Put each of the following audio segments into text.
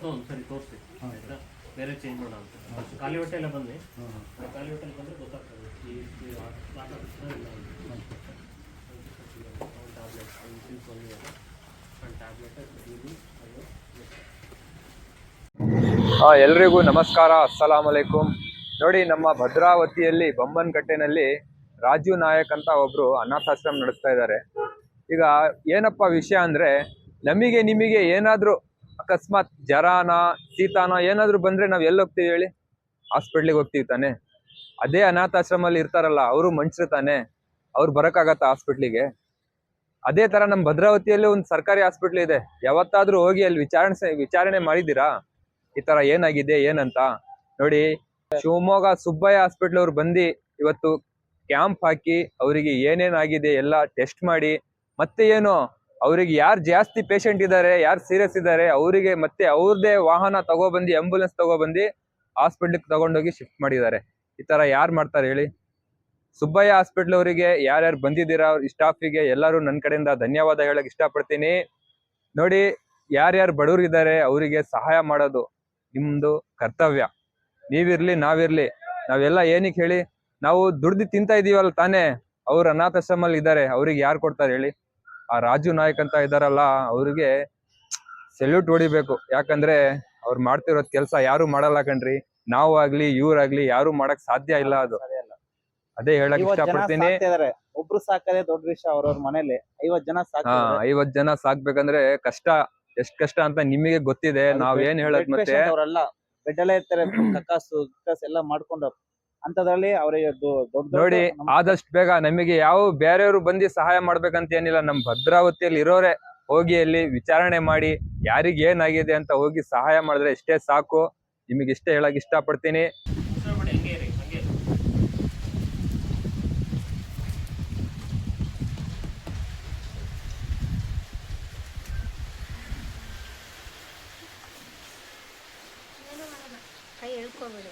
ಅಂತ ಒಂದು ಸರಿ ತೋರಿಸಿ. ಆಯ್ತಾ? ಬೇರೆ ಚೇಂಜ್ ಮಾಡೋಣ ಅಂತ. ಫಸ್ಟ್ ಖಾಲಿ ಹೊಟ್ಟೆ ಎಲ್ಲ ಬನ್ನಿ ಖಾಲಿ ಹೊಟ್ಟೆಲಿ ಬಂದರೆ ಗೊತ್ತಾಗ್ತದೆ. ಈ ಎಲ್ರಿಗೂ ನಮಸ್ಕಾರ ಅಸ್ಸಲಾಮ್ ಅಲೈಕುಂ ನೋಡಿ ನಮ್ಮ ಭದ್ರಾವತಿಯಲ್ಲಿ ಬೊಮ್ಮನಕಟ್ಟೆನಲ್ಲಿ ರಾಜು ನಾಯಕ್ ಅಂತ ಒಬ್ರು ಅನಾಥಾಶ್ರಮ ನಡೆಸ್ತಾ ಇದ್ದಾರೆ. ಈಗ ಏನಪ್ಪ ವಿಷಯ ಅಂದ್ರೆ ನಮಗೆ ನಿಮಗೆ ಏನಾದ್ರೂ ಅಕಸ್ಮಾತ್ ಜ್ವರಾನ, ಶೀತಾನ ಏನಾದರೂ ಬಂದ್ರೆ ನಾವ್ ಎಲ್ಲಿ ಹೋಗ್ತೀವಿ ಹೇಳಿ? ಹಾಸ್ಪಿಟ್ಲಿಗೆ ಹೋಗ್ತೀವಿ ತಾನೆ. ಅದೇ ಅನಾಥಾಶ್ರಮಲ್ಲಿ ಇರ್ತಾರಲ್ಲ, ಅವರು ಮನುಷ್ಯರು ತಾನೆ. ಅವ್ರು ಬರೋಕ್ಕಾಗತ್ತಾ ಹಾಸ್ಪಿಟ್ಲಿಗೆ ಅದೇ ತರ ನಮ್ಮ ಭದ್ರಾವತಿಯಲ್ಲಿ ಒಂದು ಸರ್ಕಾರಿ ಹಾಸ್ಪಿಟ್ಲ್ ಇದೆ. ಯಾವತ್ತಾದ್ರೂ ಹೋಗಿ ಅಲ್ಲಿ ವಿಚಾರಣೆ ವಿಚಾರಣೆ ಮಾಡಿದ್ದೀರಾ? ಈ ತರ ಏನಾಗಿದೆ, ಏನಂತ? ನೋಡಿ, ಶಿವಮೊಗ್ಗ ಸುಬ್ಬಯ್ಯ ಹಾಸ್ಪಿಟ್ಲ್ ಅವ್ರು ಬಂದು ಇವತ್ತು ಕ್ಯಾಂಪ್ ಹಾಕಿ ಅವರಿಗೆ ಏನೇನಾಗಿದೆ ಎಲ್ಲ ಟೆಸ್ಟ್ ಮಾಡಿ, ಮತ್ತೆ ಏನು ಅವರಿಗೆ ಯಾರು ಜಾಸ್ತಿ ಪೇಷಂಟ್ ಇದ್ದಾರೆ ಯಾರು ಸೀರಿಯಸ್ ಇದ್ದಾರೆ ಅವರಿಗೆ ಮತ್ತೆ ಅವ್ರದೇ ವಾಹನ ತಗೊಬಂದು ಆಂಬುಲೆನ್ಸ್ ತಗೊಬಂದು ಹಾಸ್ಪಿಟ್ಲಿಗೆ ತಗೊಂಡೋಗಿ ಶಿಫ್ಟ್ ಮಾಡಿದ್ದಾರೆ. ಈ ತರ ಯಾರು ಮಾಡ್ತಾರೆ ಹೇಳಿ? ಸುಬ್ಬಯ್ಯ ಹಾಸ್ಪಿಟ್ಲ್ ಅವರಿಗೆ ಯಾರ್ಯಾರು ಬಂದಿದ್ದೀರಾ ಸ್ಟಾಫಿಗೆ ಎಲ್ಲರೂ ನನ್ನ ಕಡೆಯಿಂದ ಧನ್ಯವಾದ ಹೇಳಕ್ ಇಷ್ಟಪಡ್ತೀನಿ. ನೋಡಿ, ಯಾರ್ಯಾರು ಬಡವ್ರು ಇದ್ದಾರೆ ಅವರಿಗೆ ಸಹಾಯ ಮಾಡೋದು ನಿಮ್ದು ಕರ್ತವ್ಯ. ನೀವಿರ್ಲಿ, ನಾವಿರ್ಲಿ. ನಾವೆಲ್ಲ ಏನಕ್ಕೆ ಹೇಳಿ? ನಾವು ದುಡ್ದು ತಿಂತಾ ಇದೀವಲ್ಲ ತಾನೇ, ಅವ್ರು ಅನಾಥಾಶ್ರಮಲ್ಲಿ ಇದ್ದಾರೆ ಅವ್ರಿಗೆ ಯಾರು ಕೊಡ್ತಾರೆ ಹೇಳಿ? ಆ ರಾಜು ನಾಯಕ್ ಅಂತ ಇದಾರಲ್ಲ ಅವ್ರಿಗೆ ಸೆಲ್ಯೂಟ್ ಹೊಡಿಬೇಕು. ಯಾಕಂದ್ರೆ ಅವ್ರು ಮಾಡ್ತಿರೋ ಕೆಲಸ ಯಾರು ಮಾಡಲ್ಲ ಕಣ್ರಿ. ನಾವು ಆಗ್ಲಿ ಇವ್ರಾಗ್ಲಿ ಯಾರು ಮಾಡಕ್ ಸಾಧ್ಯ ಇಲ್ಲ ಅದು. ಅದೇ ಹೇಳಕ್ ಇಷ್ಟ ಪಡ್ತೀನಿ ಇಷ್ಟಪಡ್ತೀನಿ. ಒಬ್ರು ಸಾಕದೆ ದೊಡ್ಡ ವಿಷಯ ಅವ್ರವ್ರ ಮನೇಲಿ. ಐವತ್ ಜನ ಹಾ. ಐವತ್ ಜನ ಸಾಕ್ಬೇಕಂದ್ರೆ ಕಷ್ಟ ಎಷ್ಟ್ ಕಷ್ಟ ಅಂತ ನಿಮಗೆ ಗೊತ್ತಿದೆ. ನಾವ್ ಏನ್ ಹೇಳಕ್ ಮತ್ತೆ? ಅವರೆಲ್ಲ ಬೆಡ್ ಇರ್ತಾರೆ ಕಕ್ಕಾಸು ಎಲ್ಲ ಮಾಡ್ಕೊಂಡು ಅಂತದ್ರಲ್ಲಿ ಅವ್ರಿಗೆ ನೋಡಿ ಆದಷ್ಟು ಬೇಗ ನಮಗೆ ಯಾವ ಬೇರೆಯವರು ಬಂದು ಸಹಾಯ ಮಾಡ್ಬೇಕಂತ ಏನಿಲ್ಲ ನಮ್ ಭದ್ರಾವತಿಯಲ್ಲಿ ಇರೋರೆ ಹೋಗಿ ಅಲ್ಲಿ ವಿಚಾರಣೆ ಮಾಡಿ ಯಾರಿಗೆ ಏನಾಗಿದೆ ಅಂತ ಹೋಗಿ ಸಹಾಯ ಮಾಡಿದ್ರೆ ಇಷ್ಟೇ ಸಾಕು. ನಿಮಗೆ ಇಷ್ಟೇ ಹೇಳಕ್ ಇಷ್ಟಪಡ್ತೀನಿ. ಕೈ ಬಿಡಿ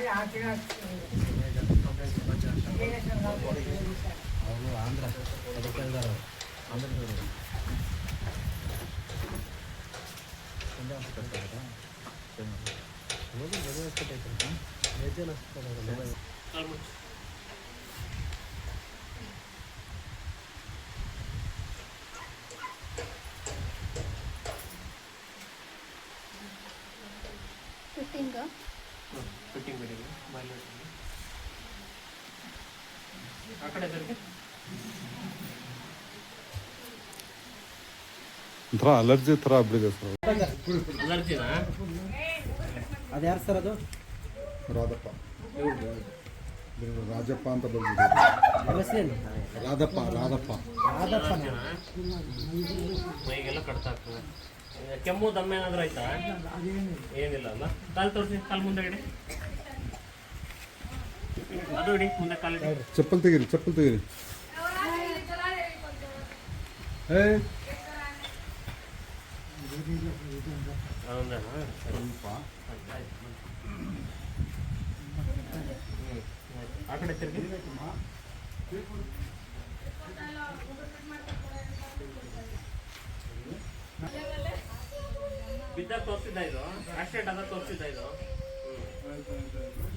ಹಂಗೆ ಇರಿ ಹಂಗೆ ಇರಿ. ಏನು ಮಾಡಲ್ಲ ಕೈ ಎಳ್ಕೊಬೇಡಿ ಕಾಲ್ ಮುಚ್ಚು. ಫಿಟ್ಟಿಂಗ್ ಹ್ಮ್. ಫಿಟ್ಟಿಂಗ್ ಬಿಡಿ ಬಾಯ್ಲ್ ಇಟ್ಕೊಳ್ಳಿ. ಆ ಕಡೆ. ಒಂಥರ ಅಲರ್ಜಿ ಥರ ಆಗ್ಬಿಡಿದೆ ಸರ್. ಅಲರ್ಜಿನಾ? ಯಾರು ಸರ್ ಅದು? ರಾಧಪ್ಪ. ರಾಜಪ್ಪ ಅಂತ ಬಂದಿದೆ ರಾಧಪ್ಪ ರಾಧಪ್ಪ. ರಾಧಪ್ಪ. ಮೈಗೆಲ್ಲ ಕಡ್ತಾ ಆಗ್ತದೆ. ಈಗ ಕೆಮ್ಮು ದಮ್ಮ ಏನಾದರೂ ಆಯ್ತಾ? ಏನಿಲ್ಲ ಅಲ್ಲ. ಕಾಲು ತೋರಿಸಿ ಕಾಲು ಮುಂದೆ ಚಪ್ಪಲ್ ತೆಗೀರಿ ಚಪ್ಪಲ್ ತೆಗೀರಿ. ಬಿದ್ದ. ಆ ಕಡೆ ತಿರ್ಗಿ ಬಿದ್ದಾಗ ತೋರಿಸಿದ್ದ ಇದು ಆಕ್ಸಿಡೆಂಟ್ ಆದಾಗ ತೋರಿಸಿದ್ದ ಇದು.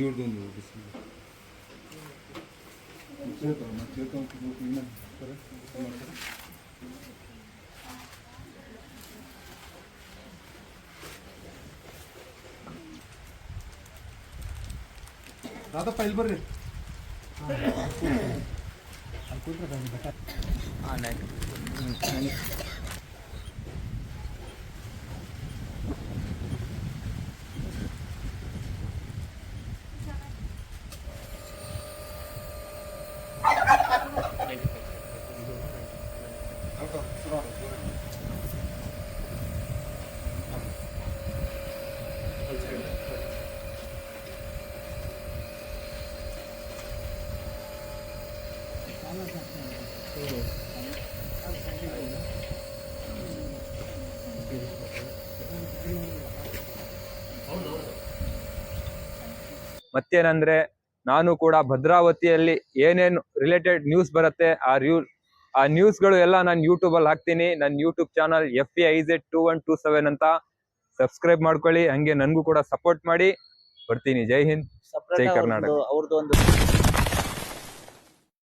ಬಿಸಿ ಚೇತನ ಚೇತನ ಕ್ಲೀನ್ ಮಾಡ್ತಾರೆ ರಾಧಪ್ಪ ಇಲ್ಲಿ ಮತ್ತೇನಂದ್ರೆ ನಾನು ಕೂಡ ಭದ್ರಾವತಿಯಲ್ಲಿ ಏನೇನು ರಿಲೇಟೆಡ್ ನ್ಯೂಸ್ ಬರುತ್ತೆ ಆ ರ್ಯೂ ಆ ನ್ಯೂಸ್ಗಳು ಎಲ್ಲ ನಾನು ಯೂಟ್ಯೂಬಲ್ಲಿ ಹಾಕ್ತೀನಿ. ನನ್ನ YouTube channel F A I Z two one two seven ಅಂತ ಸಬ್ಸ್ಕ್ರೈಬ್ ಮಾಡ್ಕೊಳ್ಳಿ. ಹಂಗೆ ನನಗೂ ಕೂಡ ಸಪೋರ್ಟ್ ಮಾಡಿ. ಬರ್ತೀನಿ. ಜೈ ಹಿಂದ್. ಜೈ ಕರ್ನಾಟಕ. ಅವ್ರದ್ದು ಒಂದು